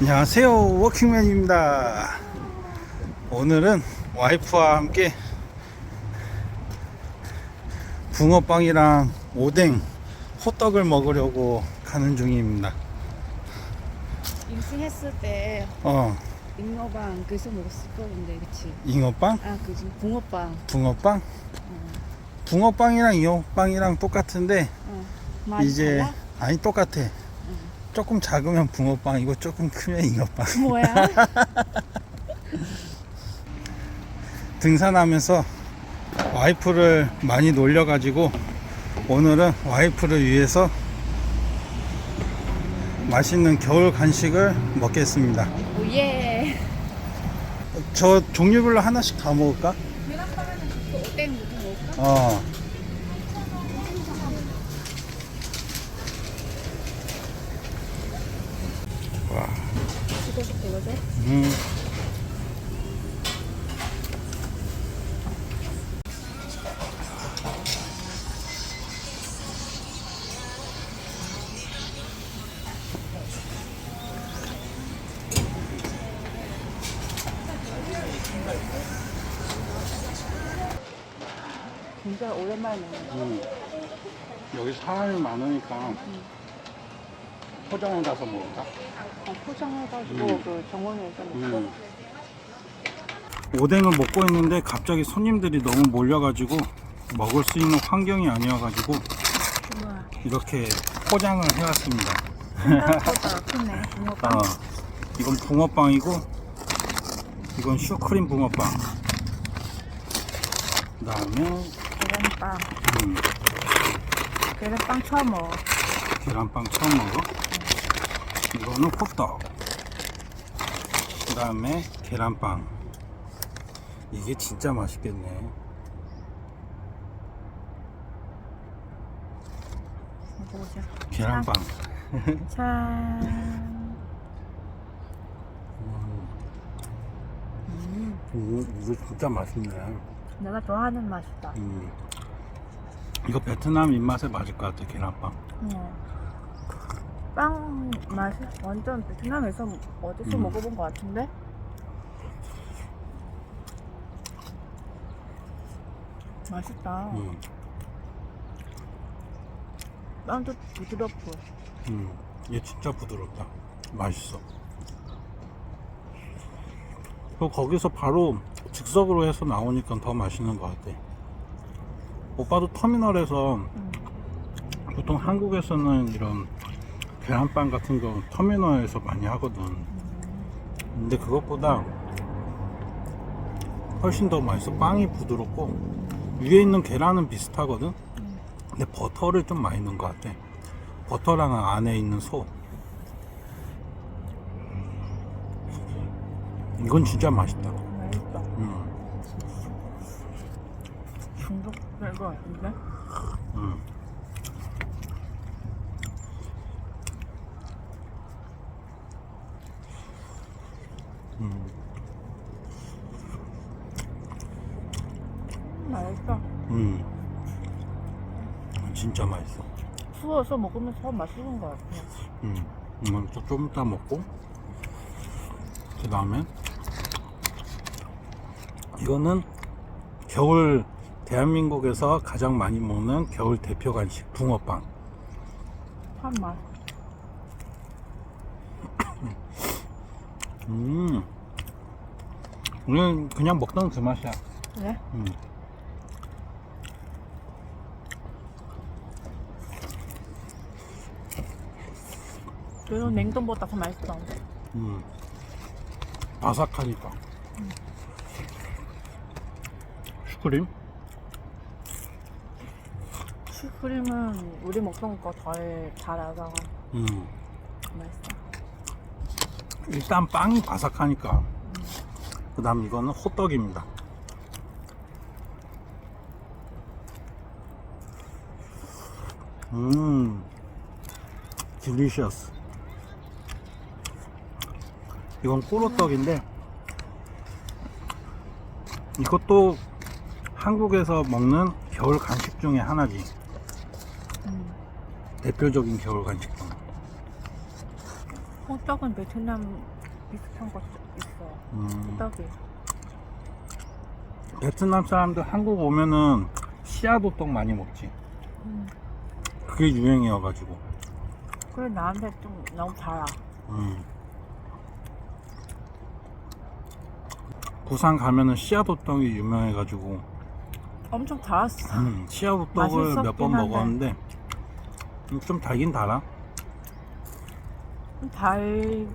안녕하세요 워킹맨입니다 오늘은 와이프와 함께 붕어빵이랑 오뎅 호떡을 먹으려고 가는 중입니다 임신했을 때 어 잉어빵 그래서 먹었을 거는데 그치? 잉어빵? 아 그지 붕어빵 붕어빵? 붕어빵이랑 잉어빵이랑 똑같은데 어. 맛이 이제 달라? 아니 똑같아 조금 작으면 붕어빵이고 조금 크면 잉어빵 뭐야? 등산하면서 와이프를 많이 놀려가지고 오늘은 와이프를 위해서 맛있는 겨울 간식을 먹겠습니다. 오예 저 종류별로 하나씩 다 먹을까? 그? 어. 와, 찍어서 먹어도 돼? 음. 진짜 오랜만에 먹네 음. 여기 사람이 많으니까 포장을 가서 먹을까? 어, 포장해가지고 음. 그 정원에서 먹고 음. 오뎅을 먹고 있는데 갑자기 손님들이 너무 몰려가지고 먹을 수 있는 환경이 아니어가지고 우와 이렇게 포장을 해왔습니다. 생각보다 크네 붕어빵 어, 이건 붕어빵이고 이건 슈크림 붕어빵. 그다음에 계란빵 음, 계란빵 처음 먹어 계란빵 처음 먹어. 이거는 호떡. 그 다음에 계란빵. 이게 진짜 맛있겠네. 먹어보자 계란빵. 짠 음, 이거 진짜 맛있네. 내가 좋아하는 맛이다 음. 이거 베트남 입맛에 맞을 것 같아 계란빵. 어. 빵 맛이 완전 베트남에서 어디서 음. 먹어본 것 같은데? 맛있다. 음, 빵도 부드럽고. 음. 얘 진짜 부드럽다. 맛있어. 그 거기서 바로 즉석으로 해서 나오니까 더 맛있는 것 같아. 오빠도 터미널에서 음. 보통 한국에서는 이런 계란빵 같은 거 터미널에서 많이 하거든. 근데 그것보다 훨씬 더 맛있어. 빵이 부드럽고 위에 있는 계란은 비슷하거든. 근데 버터를 좀 많이 넣은 것 같아. 버터랑 안에 있는 소. 이건 진짜 맛있다. 맛있다. 음, 중독 될 것 같은데? 음, 음, 맛있다. 음. 진짜 맛있어. 추워서 먹으면 더 맛있는 것 같아. 음, 이건 또좀 이따 먹고 그 다음에 이거는 겨울 대한민국에서 가장 많이 먹는 겨울 대표 간식 붕어빵 한 맛. 음 이건 그냥 먹던 그 맛이야 그래? 음. 그래도 냉동보다 더 맛있어. 음. 바삭하니까 슈크림 슈크림은 우리 먹던 거 덜 달아서 음. 맛있어. 일단 빵이 바삭하니까. 그 다음 이거는 호떡입니다. 음 딜리셔스 이건 꼬로떡인데 이것도 한국에서 먹는 겨울 간식 중에 하나지. 음. 대표적인 겨울 간식 중 호떡은 베트남 비슷한 거 있어. 음, 호떡이. 베트남 사람들 한국 오면은 씨앗 호떡 많이 먹지. 음. 그게 유행이어가지고. 그래 나한테 좀 너무 달아. 음. 부산 가면은 씨앗 호떡이 유명해가지고 엄청 달았어. 음, 씨앗 호떡을 맛있었긴 몇번 한데. 먹었는데 음, 좀 달긴 달아. 달.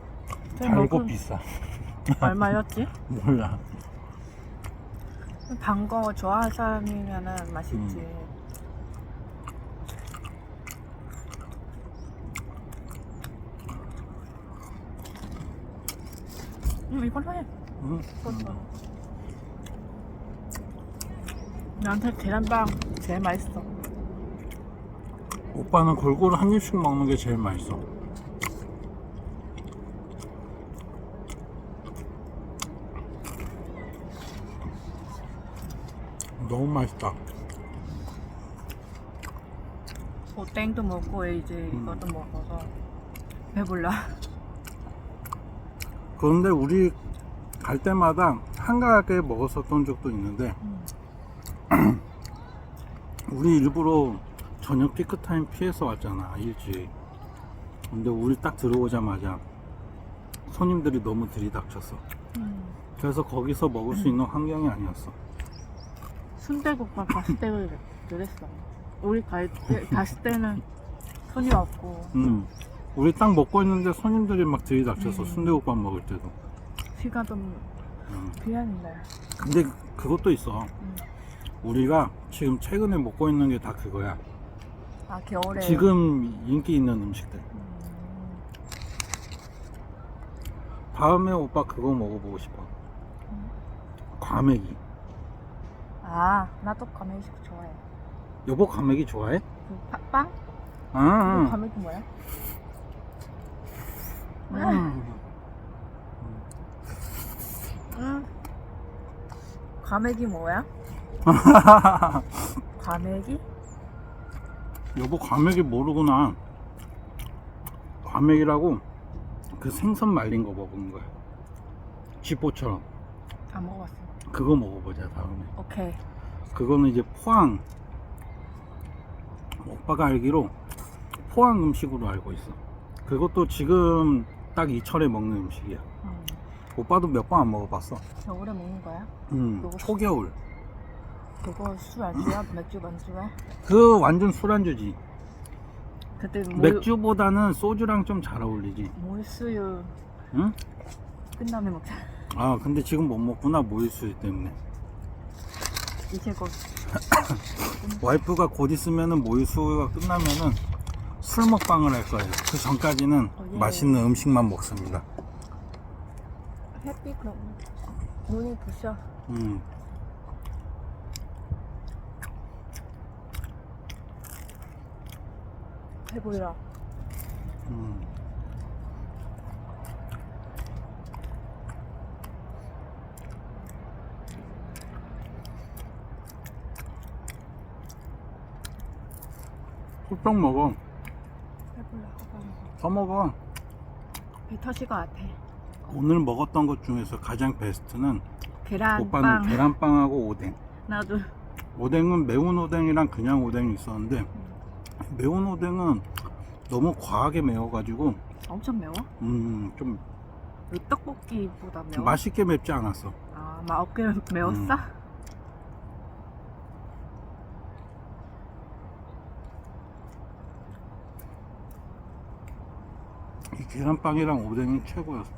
달고 비싸. 얼마였지? 몰라. 단 거 좋아하는 사람이면은 맛있지. 음. 음, 이건 해. 음. 소스. 나한테 계란빵 제일 맛있어. 오빠는 골고루 한 입씩 먹는 게 제일 맛있어. 너무 맛있다. 오뎅도 먹고 이제 음. 이것도 먹어서 배불러. 그런데 우리 갈 때마다 한가하게 먹었었던 적도 있는데 음. 우리 일부러 저녁 피크타임 피해서 왔잖아 일찍 근데 우리 딱 들어오자마자 손님들이 너무 들이닥쳤어 음. 그래서 거기서 먹을 수 있는 환경이 아니었어 순대국밥 갔을 때를 그랬어. 우리 갈 때, 갔을 때는 손이 없고 음. 우리 딱 먹고 있는데 손님들이 막 들이닥쳐서 음. 순대국밥 먹을 때도 시간 좀 음. 귀한데. 근데 그것도 있어 음. 우리가 지금 최근에 먹고 있는 게 다 그거야 아 겨울에. 지금 인기 있는 음식들 음. 다음에 오빠 그거 먹어보고 싶어. 음. 과메기. 아 나도 과메기식 좋아해. 여보 과메기 좋아해? 그 파- 빵? 아, 그 과메기 뭐야? 음. 응. 과메기 뭐야? 과메기? 여보 과메기 모르구나. 과메기라고 그 생선 말린 거 먹은 거야. 쥐포처럼. 안 먹어봤어. 그거 먹어보자 다음에. 오케이. 그거는 이제 포항. 오빠가 알기로 포항 음식으로 알고 있어. 그것도 지금 딱 이 철에 먹는 음식이야. 음. 오빠도 몇 번 안 먹어봤어. 겨울에 먹는 거야? 음, 그거- 초겨울. 그거 술 안주야? 맥주 안주야? 그 완전 술안주지. 그때 물, 맥주보다는 소주랑 좀 잘 어울리지. 물수유 응? 끝나면 먹자. 아 근데 지금 못 먹구나 모유수유 때문에. 이제 곧 와이프가 곧 있으면은 모유수유가 끝나면은 술 먹방을 할 거예요. 그 전까지는 어, 예. 맛있는 음식만 먹습니다. 햇빛 너무 눈이 부셔. 음. 배불러. 음. 호떡 먹어. 배불러. 더 먹어. 배 터질 것 같아. 오늘 먹었던 것 중에서 가장 베스트는 계란 오빠는 빵. 계란빵하고 오뎅. 나도 오뎅은 매운 오뎅이랑 그냥 오뎅이 있었는데 매운 오뎅은 너무 과하게 매워가지고 엄청 매워? 음, 좀 그 떡볶이보다 매워? 맛있게 맵지 않았어. 아, 막 어깨 매웠어? 음. 계란빵이랑 오뎅이 최고였어.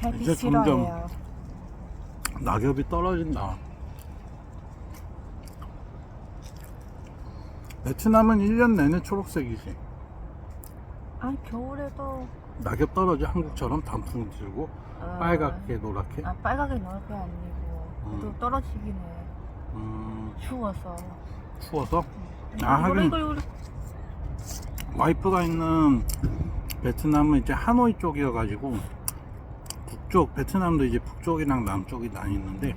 저는 이제 점점 싫어해요. 낙엽이 떨어진다. 베트남은 1년 내내 초록색이지. 아 겨울에도 낙엽 떨어져 한국처럼 단풍 들고 아, 빨갛게 노랗게. 아 빨갛게 노랗게 아니고 음. 또 떨어지긴 해. 음, 추워서. 추워서 이거, 아, 하긴. 와이프가 있는 베트남은 이제 하노이 쪽이어가지고 북쪽 베트남도 이제 북쪽이랑 남쪽이 나뉘는데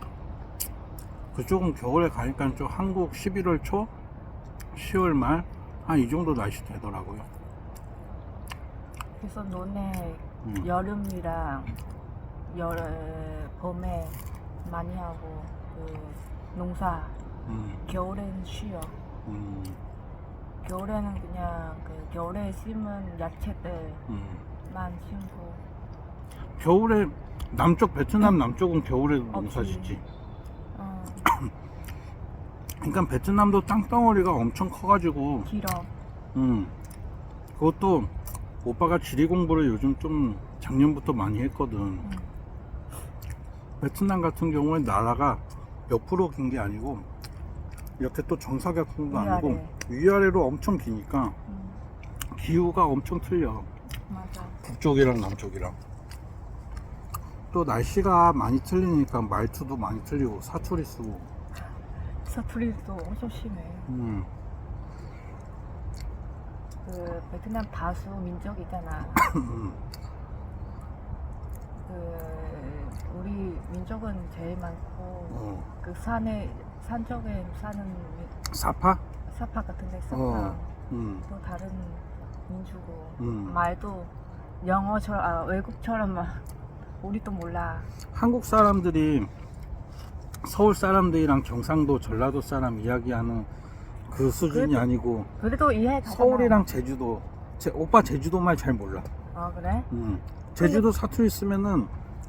그쪽은 겨울에 가니까 좀 한국 11월 초, 10월 말, 한 이 정도 날씨 되더라고요. 그래서 너네 음. 여름이랑 여름 봄에 많이 하고 그 농사 음, 겨울에는 쉬어. 음, 겨울에는 그냥 그 겨울에 심은 야채들만 음. 심고 겨울에 남쪽 베트남 남쪽은 겨울에 농사 없지. 짓지. 어, 그러니까 베트남도 땅덩어리가 엄청 커가지고, 길어. 음, 그것도 오빠가 지리 공부를 요즘 좀 작년부터 많이 했거든. 응. 베트남 같은 경우에 나라가 몇 프로 긴 게 아니고 이렇게 또 정사각형도 아니고 위아래. 위아래로 엄청 기니까 응. 기후가 엄청 틀려. 맞아. 북쪽이랑 남쪽이랑. 또 날씨가 많이 틀리니까 말투도 많이 틀리고 사투리 쓰고. 사투리도 엄청 심해. 음, 그 베트남 다수 민족이잖아. 음, 그 우리 민족은 제일 많고 어. 그 산에 산 쪽에 사는 미- 사파? 사파 같은데 사파 어. 음, 또 다른 민주고 음. 말도 영어처럼 아, 외국처럼 막 우리도 몰라. 한국 사람들이 서울 사람들이랑 경상도, 전라도 사람 이야기하는 그 수준이 그래도- 아니고 그래도 이해 가. 서울이랑 제주도. 제, 오빠 제주도 말 잘 몰라. 아 그래? 음. 제주도 사투리 쓰면은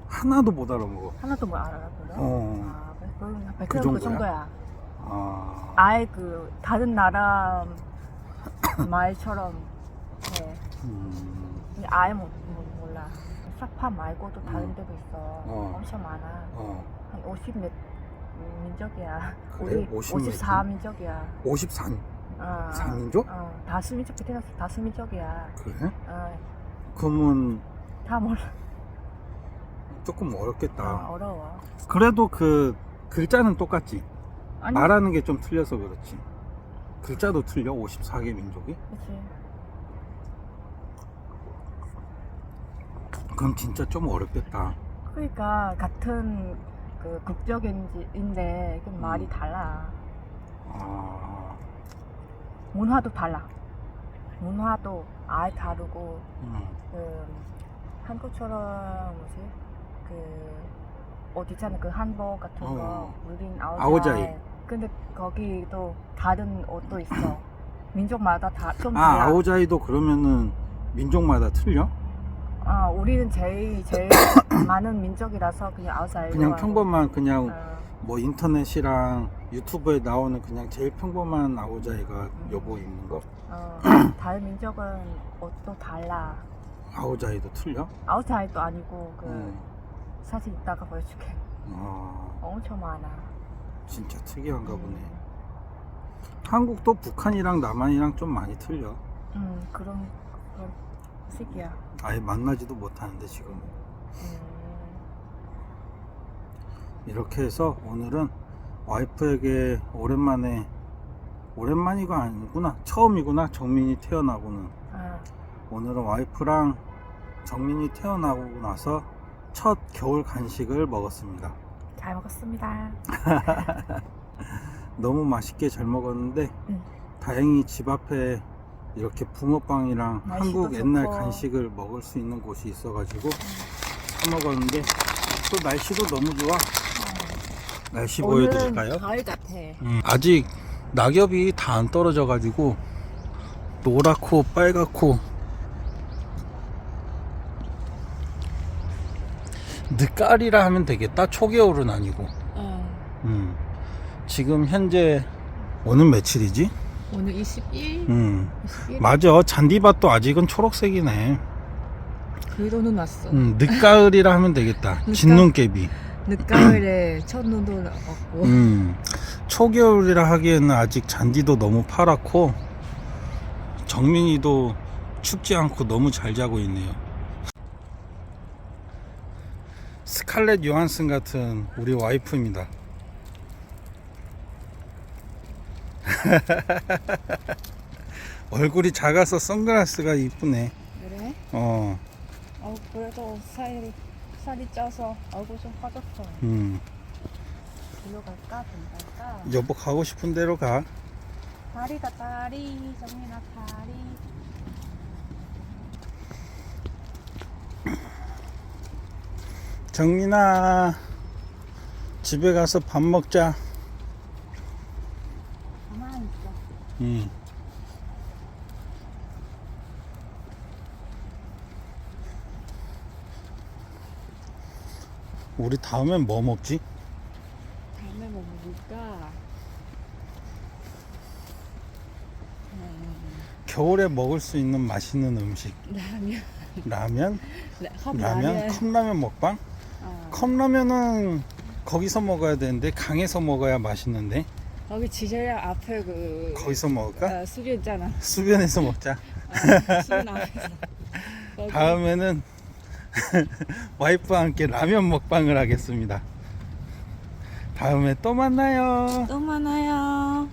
하나도 못 알아먹어. 하나도 못 알아들어. 어. 아? 그럼 그 그, 정도야? 정도야. 아, 아예 그 다른 나라 말처럼 해. 음, 근데 아예 못, 못 몰라. 사파 말고도 다른 음. 데도 있어. 어. 엄청 많아. 어, 한 50몇 민족이야. 그래? 우리 50 몇 54민족이야. 53. 어, 사민족? 어, 다수 민족 베트남 다수 민족이야. 그래? 어, 그러면 다 몰라. 조금 어, 어렵겠다. 어려워. 그래도 그 글자는 똑같지. 아니, 말하는 게 좀 틀려서 그렇지. 글자도 틀려, 54개 민족이? 그치. 그럼 진짜 좀 어렵겠다. 그러니까 같은 그 국적인데 그 말이 음. 달라. 아, 문화도 달라. 문화도 아예 다르고 음, 그 한국처럼 뭐지 그옷 있잖아 그 한복 같은 거 어. 우린 아오자이. 아오자이. 근데 거기도 다른 옷도 있어 민족마다 다좀 아, 아오자이도 그러면은 민족마다 틀려? 아, 우리는 제일 제일 많은 민족이라서 그냥 아오자이 그냥 평범한 그냥 어, 뭐 인터넷이랑 유튜브에 나오는 그냥 제일 평범한 아오자이가 여보 입는 거 어, 다른 민족은 옷도 달라 아오자이도 틀려? 아오자이도 아니고 그 음. 사진 이따가 보여줄게. 아. 엄청 많아. 진짜 특이한가 보네. 음. 한국도 북한이랑 남한이랑 좀 많이 틀려. 음 그런 그런 식이야. 아예 만나지도 못하는데 지금 음, 이렇게 해서 오늘은 와이프에게 오랜만에 오랜만이가 아니구나. 처음이구나. 정민이 태어나고는. 아, 오늘은 와이프랑 정민이 태어나고 나서 첫 겨울 간식을 먹었습니다 잘 먹었습니다. 너무 맛있게 잘 먹었는데 응. 다행히 집 앞에 이렇게 붕어빵이랑 한국 옛날 좋고. 간식을 먹을 수 있는 곳이 있어가지고 사 먹었는데 또 날씨도 너무 좋아 날씨 보여드릴까요? 가을 같아. 음, 아직 낙엽이 다 안 떨어져 가지고 노랗고 빨갛고 늦가을이라 하면 되겠다. 초겨울은 아니고. 어, 음, 지금 현재 오늘 며칠이지? 오늘 21, 음, 21. 맞아. 잔디밭도 아직은 초록색이네. 눈 왔어. 음, 늦가을이라 하면 되겠다. 늦가- 진눈깨비. 늦가을에 첫눈도 왔고. 음, 초겨울이라 하기에는 아직 잔디도 너무 파랗고 정민이도 춥지 않고 너무 잘 자고 있네요. 스칼렛 요한슨 같은 우리 와이프입니다. 얼굴이 작아서 선글라스가 이쁘네. 그래? 어, 어 그래도 살이 살이 쪄서 얼굴 좀 빠졌어. 음. 일로 갈까? 좀 갈까? 여보 가고 싶은 대로 가. 다리다 다리 정민아 다리 정민아 집에 가서 밥 먹자. 가만히 있어 응. 우리 다음엔 뭐 먹지? 다음에 뭐 먹을까? 겨울에 먹을 수 있는 맛있는 음식. 라면. 라면? 라- 컵 라면? 컵라면 먹방? 어. 컵라면은 거기서 먹어야 되는데 강에서 먹어야 맛있는데 거기 지저야 앞에 그 거기서 먹을까? 어, 수류 있잖아. 수변에서 먹자. 앞에서. 거기. 다음에는 와이프와 함께 라면 먹방을 하겠습니다. 다음에 또 만나요. 또 만나요.